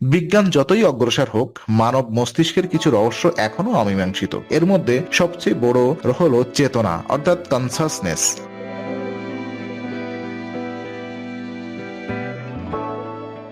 বিজ্ঞান যতই অগ্রসর হোক, মানব মস্তিষ্কের কিছু রহস্য এখনও অমীমাংসিত। এর মধ্যে সবচেয়ে বড় হলো চেতনা, অর্থাৎ কনসাসনেস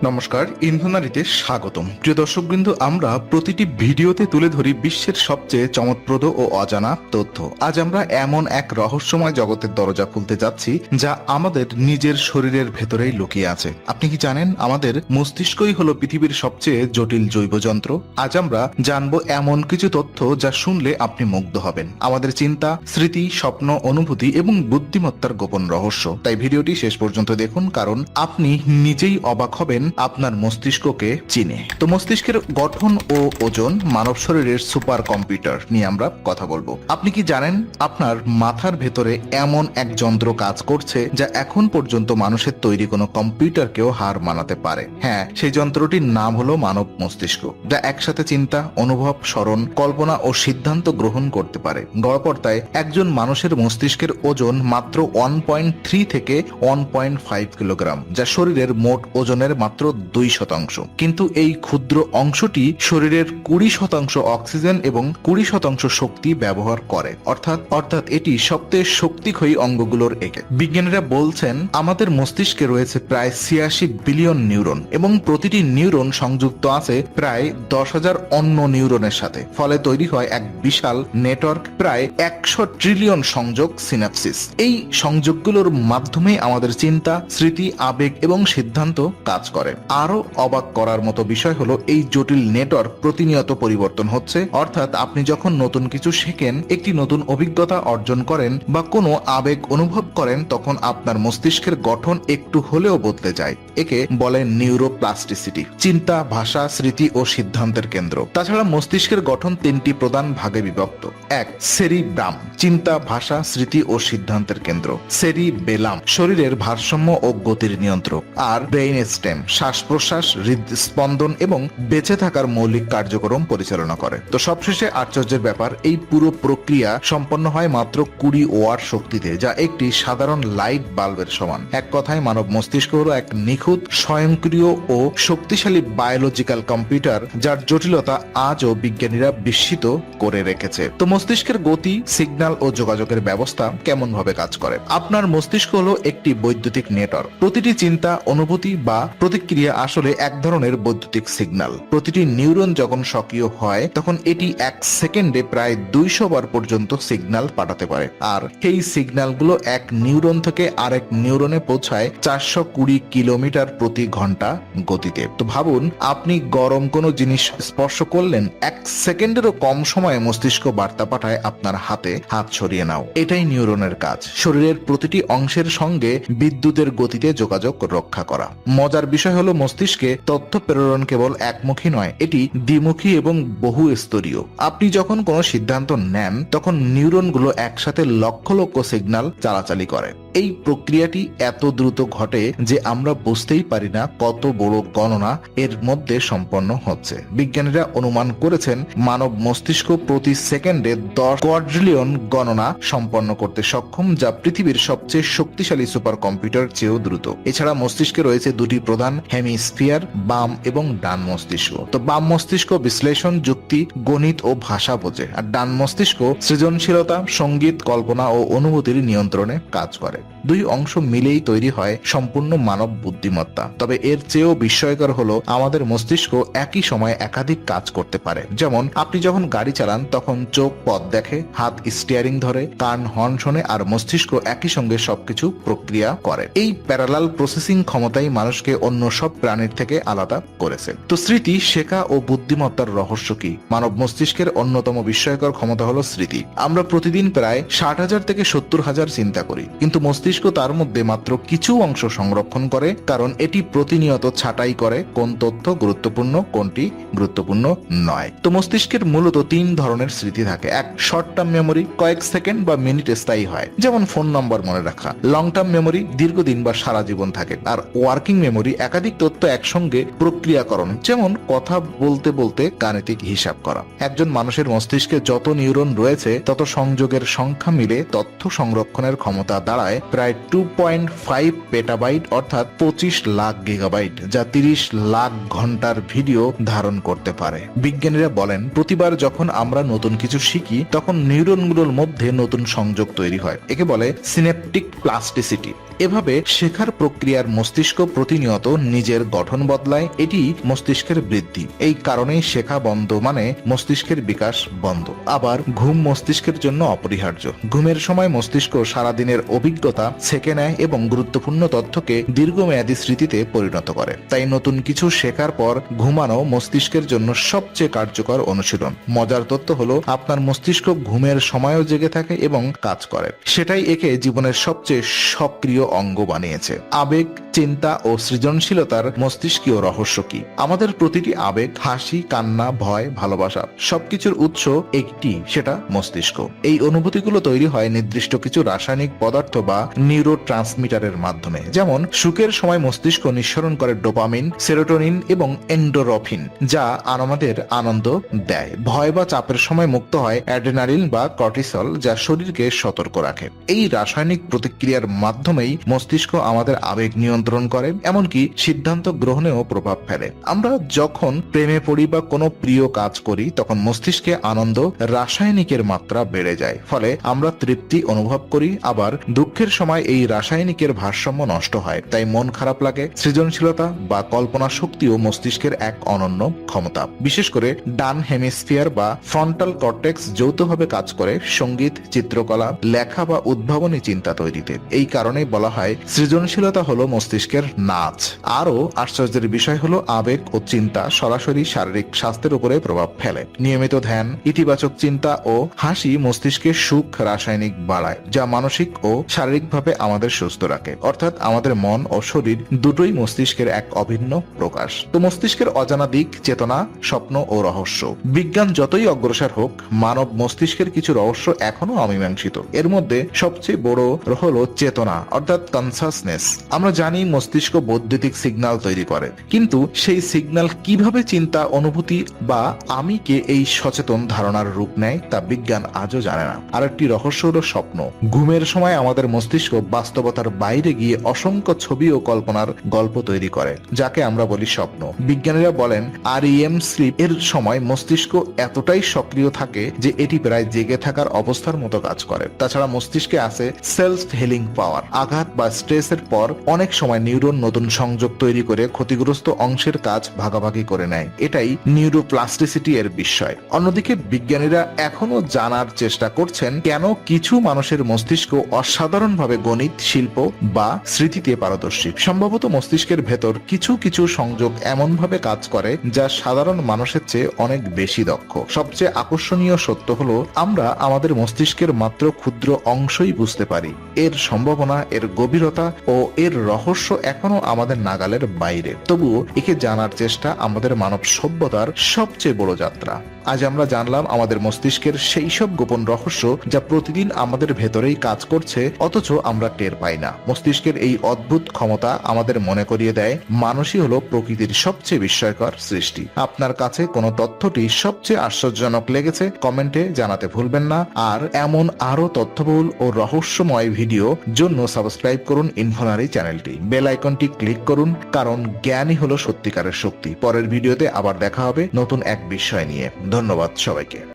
নমস্কার, ইন্ধনারিতে স্বাগতম। প্রিয় দর্শকবৃন্দ, আমরা প্রতিটি ভিডিওতে তুলে ধরি বিশ্বের সবচেয়ে চমৎপ্রদ ও অজানা তথ্য। আজ আমরা এমন এক রহস্যময় জগতের দরজা খুলতে যাচ্ছি, যা আমাদের নিজের শরীরের ভেতরেই লুকিয়ে আছে। আপনি কি জানেন, আমাদের মস্তিষ্কই হলো পৃথিবীর সবচেয়ে জটিল জৈব যন্ত্র আজ আমরা জানব এমন কিছু তথ্য যা শুনলে আপনি মুগ্ধ হবেন। আমাদের চিন্তা, স্মৃতি, স্বপ্ন, অনুভূতি এবং বুদ্ধিমত্তার গোপন রহস্য। তাই ভিডিওটি শেষ পর্যন্ত দেখুন, কারণ আপনি নিজেই অবাক হবেন আপনার মস্তিষ্ককে চিনে। তো মস্তিষ্কের গঠন ও ওজন মানব শরীরের সুপার কম্পিউটার নিয়ে আমরা কথা বলব। আপনি কি জানেন আপনার মাথার ভেতরে এমন এক যন্ত্র কাজ করছে যা এখন পর্যন্ত মানুষের তৈরি কোনো কম্পিউটারকেও হার মানাতে পারে? হ্যাঁ সেই যন্ত্রটির নাম হলো মানব মস্তিষ্ক, যা একসাথে চিন্তা, অনুভব, স্মরণ, কল্পনা ও সিদ্ধান্ত গ্রহণ করতে পারে। গড়পড়তায় একজন মানুষের মস্তিষ্কের ওজন মাত্র ওয়ান পয়েন্ট থ্রি থেকে ওয়ান পয়েন্ট ফাইভ কিলোগ্রাম, যা শরীরের মোট ওজনের মাত্র দুই শতাংশ। কিন্তু এই ক্ষুদ্র অংশটি শরীরের কুড়ি শতাংশ অক্সিজেন এবং কুড়ি শতাংশ শক্তি ব্যবহার করে। অর্থাৎ অর্থাৎ এটি সবচেয়ে শক্তিক্ষয়ী অঙ্গগুলোর একে। বিজ্ঞানীরা বলছেন, আমাদের মস্তিষ্কে রয়েছে প্রায় ছিয়াশি বিলিয়ন নিউরন এবং প্রতিটি নিউরন সংযুক্ত আছে প্রায় দশ হাজার অন্য নিউরনের সাথে। ফলে তৈরি হয় এক বিশাল নেটওয়ার্ক, প্রায় একশো ট্রিলিয়ন সংযোগ সিনাপসিস এই সংযোগগুলোর মাধ্যমে আমাদের চিন্তা, স্মৃতি, আবেগ এবং সিদ্ধান্ত কাজ করে। আরও অবাক করার মতো বিষয় হলো, এই জটিল নেটওয়ার্ক প্রতিনিয়ত পরিবর্তন হচ্ছে। অর্থাৎ আপনি যখন নতুন কিছু শেখেন, একটি নতুন অভিজ্ঞতা অর্জন করেন বা কোনো আবেগ অনুভব করেন, তখন আপনার মস্তিষ্কের গঠন একটু হলেও বদলে যায়। একে বলে নিউরোপ্লাস্টিসিটি চিন্তা, ভাষা, স্মৃতি ও সিদ্ধান্তের কেন্দ্র। তাছাড়া মস্তিষ্কের গঠন তিনটি প্রধান ভাগে বিভক্ত। এক, সেরিব্রাম, চিন্তা, ভাষা, স্মৃতি ও সিদ্ধান্তের কেন্দ্র। সেরি বেলাম শরীরের ভারসাম্য ও গতির নিয়ন্ত্রক। আর, ব্রেইন স্টেম শ্বাস প্রশ্বাস হৃদস্পন্দন এবং বেঁচে থাকার মৌলিক কার্যক্রম পরিচালনা করে। তো সবশেষে আশ্চর্যের ব্যাপার, এই পুরো প্রক্রিয়া সম্পন্ন হয় মাত্র কুড়ি ওয়ার শক্তিতে, যা একটি সাধারণ লাইট বাল্বের সমান। এক কথায় মানব মস্তিষ্ক হলো এক নিখুঁত, স্বয়ংক্রিয় ও শক্তিশালী বায়োলজিক্যাল কম্পিউটার, যার জটিলতা আজও বিজ্ঞানীরা বিস্মিত করে রেখেছে। তো মস্তিষ্কের গতি, সিগন্যাল ও যোগাযোগের ব্যবস্থা কেমন ভাবে কাজ করে? আপনার মস্তিষ্ক হলো একটি বৈদ্যুতিক নেটওয়ার্ক। প্রতিটি চিন্তা, অনুভূতি বা প্রতিক্রিয়া আসলে এক ধরনের বৈদ্যুতিক সিগন্যাল। প্রতিটি নিউরন যখন সক্রিয় হয়, তখন এটি এক সেকেন্ডে প্রায় দুইশো বার পর্যন্ত সিগন্যাল পাঠাতে পারে। আর এই সিগন্যালগুলো এক নিউরন থেকে আরেক নিউরনে পৌঁছায় চারশো কুড়ি কিলোমিটার প্রতি ঘণ্টা গতিতে। তো ভাবুন, আপনি গরম কোনো জিনিস স্পর্শ করলেন, এক সেকেন্ডেরও কম সময়ে মস্তিষ্ক বার্তা পাঠায় আপনার হাতে, হাত সরিয়ে নাও। এটাই নিউরনের কাজ। শরীরের প্রতিটি অংশের সঙ্গে বিদ্যুতের গতিতে যোগাযোগ রক্ষা করা। মজার বিষয় হলো মস্তিষ্কে তথ্য প্রেরণ কেবল একমুখী নয়, এটি দ্বিমুখী এবং বহু স্তরীয় আপনি যখন কোনো সিদ্ধান্ত নেন, তখন নিউরনগুলো একসাথে লক্ষ লক্ষ সিগন্যাল চালাচালি করে। এই প্রক্রিয়াটি এত দ্রুত ঘটে যে আমরা বুঝতেই পারি না কত বড় গণনা এর মধ্যে সম্পন্ন হচ্ছে। বিজ্ঞানীরা অনুমান করেছেন মানব মস্তিষ্ক প্রতি সেকেন্ডে দশ কোয়াড্রিলিয়ন গণনা সম্পন্ন করতে সক্ষম, যা পৃথিবীর সবচেয়ে শক্তিশালী সুপার কম্পিউটার চেয়েও দ্রুত। এছাড়া মস্তিষ্কে রয়েছে দুটি প্রধান হেমিস্ফিয়ার, বাম এবং ডান মস্তিষ্ক। তো বাম মস্তিষ্ক বিশ্লেষণ যুক্তি, গণিত ও ভাষা বোঝে, আর ডান মস্তিষ্ক সৃজনশীলতা, সংগীত, কল্পনা ও অনুভূতির নিয়ন্ত্রণে কাজ করে। like দুই অংশ মিলেই তৈরি হয় সম্পূর্ণ মানব বুদ্ধিমত্তা। তবে এর চেয়েও বিস্ময়কর হলো, আমাদের মস্তিষ্ক একই সময়ে একাধিক কাজ করতে পারে। যেমন, আপনি যখন গাড়ি চালান, তখন চোখ পথ দেখে, হাত স্টিয়ারিং ধরে, কান হর্ন শোনে আর মস্তিষ্ক একই সঙ্গে সবকিছু প্রক্রিয়া করে। এই প্যারালাল প্রসেসিং ক্ষমতাই মানুষকে অন্য সব প্রাণীর থেকে আলাদা করেছে। তো স্মৃতি, শেখা ও বুদ্ধিমত্তার রহস্য কি? মানব মস্তিষ্কের অন্যতম বিস্ময়কর ক্ষমতা হলো স্মৃতি। আমরা প্রতিদিন প্রায় ষাট হাজার থেকে সত্তর হাজার চিন্তা করি। কিন্তু মস্তিষ্ক তার মধ্যে মাত্র কিছু অংশ সংরক্ষণ করে, কারণ এটি প্রতিনিয়ত ছাঁটাই করে কোন তথ্য গুরুত্বপূর্ণ, কোনটি গুরুত্বপূর্ণ নয়। তো মস্তিষ্কের মূলত তিন ধরনের স্মৃতি থাকে। এক শর্ট টার্ম মেমোরি কয়েক সেকেন্ড বা মিনিট স্থায়ী হয়, যেমন ফোন নম্বর মনে রাখা। লং টার্ম মেমোরি দীর্ঘদিন বা সারা জীবন থাকে। আর ওয়ার্কিং মেমোরি একাধিক তথ্য একসঙ্গে প্রক্রিয়াকরণ, যেমন কথা বলতে বলতে গাণিতিক হিসাব করা। একজন মানুষের মস্তিষ্কে যত নিউরন রয়েছে, তত সংযোগের সংখ্যা মিলে তথ্য সংরক্ষণের ক্ষমতা দাঁড়ায় প্রায় প্রায় টু পয়েন্ট ফাইভ পেটাবাইট অর্থাৎ পঁচিশ লাখ গিগাবাইট যা তিরিশ লাখ ঘণ্টার ভিডিও ধারণ করতে পারে। বিজ্ঞানীরা বলেন, প্রতিবার যখন আমরা নতুন কিছু শিখি, তখন নিউরনগুলোর মধ্যে নতুন সংযোগ তৈরি হয়। একে বলে সিনেপটিক প্লাস্টিসিটি এভাবে শেখার প্রক্রিয়ার মস্তিষ্ক প্রতিনিয়ত নিজের গঠন বদলায়, এটি মস্তিষ্কের বৃদ্ধি। এই কারণেই শেখা বন্ধ মানে মস্তিষ্কের বিকাশ বন্ধ। আবার ঘুম মস্তিষ্কের জন্য অপরিহার্য। ঘুমের সময় মস্তিষ্ক সারাদিনের অভিজ্ঞতা, ছেঁকে নেয় এবং গুরুত্বপূর্ণ তথ্যকে দীর্ঘমেয়াদী স্মৃতিতে পরিণত করে। তাই নতুন কিছু শেখার পর ঘুমানো মস্তিষ্কের জন্য সবচেয়ে কার্যকর অনুশীলন। মজার তথ্য হলো, আপনার মস্তিষ্ক ঘুমের সময়ও জেগে থাকে এবং কাজ করে। সেটাই একে জীবনের সবচেয়ে সক্রিয় অঙ্গ বানিয়েছে। আবেগ, চিন্তা ও সৃজনশীলতার মস্তিষ্কীয় রহস্য কি? আমাদের প্রতিটি আবেগ, হাসি, কান্না, ভয়, ভালোবাসা সবকিছুর উৎস একটি, সেটা মস্তিষ্ক। এই অনুভূতিগুলো তৈরি হয় নির্দিষ্ট কিছু রাসায়নিক পদার্থ বা নিউরো ট্রান্সমিটারের মাধ্যমে। যেমন, সুখের সময় মস্তিষ্ক নিঃসরণ করে ডোপামিন, সেরোটোনিন এবং এন্ডোরফিন, যা আমাদের আনন্দ দেয়। ভয় বা চাপের সময় মুক্ত হয় অ্যাড্রেনালিন বা কর্টিসল, যা শরীরকে সতর্ক রাখে। এই রাসায়নিক প্রতিক্রিয়ার মাধ্যমেই মস্তিষ্ক আমাদের আবেগ নিয়ন্ত্রণ করে, এমনকি সিদ্ধান্ত গ্রহণেও প্রভাব ফেলে। আমরা যখন প্রেমে পড়ি বা কোনো প্রিয় কাজ করি, তখন মস্তিষ্কে আনন্দ রাসায়নিকের মাত্রা বেড়ে যায়। ফলে আমরা তৃপ্তি অনুভব করি, আবার দুঃখের সময় এই রাসায়নিকের ভারসাম্য নষ্ট হয়। তাই মন খারাপ লাগে, সৃজনশীলতা বা কল্পনা শক্তিও মস্তিষ্কের এক অনন্য ক্ষমতা। বিশেষ করে ডান হেমিস্ফিয়ার বা ফ্রন্টাল কর্টেক্স যৌথভাবে কাজ করে সংগীত, চিত্রকলা, লেখা বা উদ্ভাবনী চিন্তা তৈরিতে। এই কারণে বলা হয়, সৃজনশীলতা হলো মস্তিষ্কের নাচ। আরও আশ্চর্যের বিষয় হলো আবেগ ও চিন্তা সরাসরি শারীরিক স্বাস্থ্যের উপরে প্রভাব ফেলে। নিয়মিত ধ্যান, ইতিবাচক চিন্তা ও হাসি মস্তিষ্কে সুখ রাসায়নিক বাড়ায়, যা মানসিক ও শারীরিকভাবে আমাদের সুস্থ রাখে। অর্থাৎ আমাদের মন ও শরীর দুটোই মস্তিষ্কের এক অভিন্ন প্রকাশ। তো মস্তিষ্কের অজানা দিক, চেতনা, স্বপ্ন ও রহস্য। বিজ্ঞান যতই অগ্রসর হোক, মানব মস্তিষ্কের কিছু রহস্য এখনও অমীমাংসিত। এর মধ্যে সবচেয়ে বড় হলো চেতনা। অর্থাৎ কনসাসনেস আমরা জানি মস্তিষ্ক বৈদ্যুতিক সিগন্যাল তৈরি করে। কিন্তু সেই সিগন্যাল কীভাবে চিন্তা, অনুভূতি বা আমিকে এই সচেতন ধারণার রূপ নেয় তা বিজ্ঞান আজও জানে না। আরেকটি রহস্য হলো স্বপ্ন। ঘুমের সময় আমাদের মস্তিষ্ক বাস্তবতার বাইরে গিয়ে অসংখ্য ছবি ও কল্পনার গল্প তৈরি করে, যাকে আমরা বলি স্বপ্ন। বিজ্ঞানীরা বলেন আর ইএম স্লিপ এর সময় মস্তিষ্ক এতটাই সক্রিয় থাকে যে এটি প্রায় জেগে থাকার অবস্থার মতো কাজ করে। তাছাড়া মস্তিষ্কে আছে সেলফ হিলিং পাওয়ার আঘাত বা স্ট্রেসের পর অনেক সময় নিউরন নতুন সংযোগ তৈরি করে ক্ষতিগ্রস্ত অংশের কাজ ভাগাভাগি করে নেয়। এটাই নিউরোপ্লাস্টিসিটি এর বিষয়। অন্যদিকে বিজ্ঞানীরা এখনও জানার চেষ্টা করছেন কেন কিছু মানুষের মস্তিষ্ক অসাধারণভাবে গণিত, শিল্প বা স্মৃতিতে পারদর্শী। সম্ভবত মস্তিষ্কের ভেতর কিছু কিছু সংযোগ এমনভাবে কাজ করে যা সাধারণ মানুষের চেয়ে অনেক বেশি দক্ষ। সবচেয়ে আকর্ষণীয় সত্য হলো আমরা আমাদের মস্তিষ্কের মাত্র ক্ষুদ্র অংশই বুঝতে পারি। এর সম্ভাবনা এর গভীরতা ও এর রহস্য এখনও আমাদের নাগালের বাইরে। তবুও একে জানার চেষ্টা আমাদের মানব সভ্যতার সবচেয়ে বড় যাত্রা। আজ আমরা জানলাম আমাদের মস্তিষ্কের সেই সব গোপন রহস্য যা প্রতিদিন আমাদের ভেতরেই কাজ করছে, অথচ আমরা টের পাই না। মস্তিষ্কের এই অদ্ভুত ক্ষমতা আমাদের মনে করিয়ে দেয়, মানুষই হলো প্রকৃতির সবচেয়ে বিস্ময়কর সৃষ্টি। আপনার কাছে কোনো তথ্যটি সবচেয়ে আশ্চর্যজনক লেগেছে, কমেন্টে জানাতে ভুলবেন না। আর এমন আরও তথ্যবহুল ও রহস্যময় ভিডিও, জন্য সাবস্ক্রাইব করুন ইনফোনারি চ্যানেলটি। বেল আইকনটি ক্লিক করুন, কারণ জ্ঞানই হলো সত্যিকারের শক্তি। পরের ভিডিওতে আবার দেখা হবে নতুন এক বিষয় নিয়ে। ধন্যবাদ সবাইকে।